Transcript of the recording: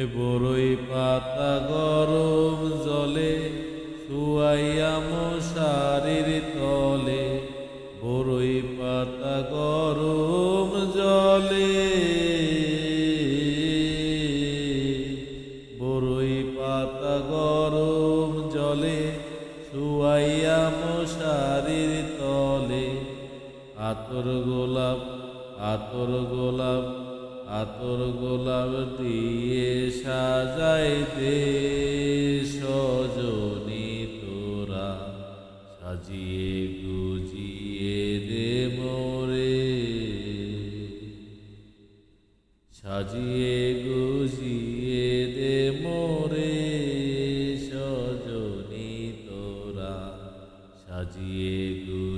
এ বড়ই পাতা গরম জলে, শুয়াইয়া মশারির তলে। বড়ই পাতা গরম জলে বড়ই পাতা গরম জলে, শুয়াইয়া মশারির তলে। আতর গোলাপ আতর গোলাপ আতর গোলাপ দিয়ে সাজাই দে সজনি তোরা। সাজিয়ে গুজিয়ে দে মোরে। সাজিয়ে গুজিয়ে দে মোরে সজনি তোরা। সাজিয়ে গু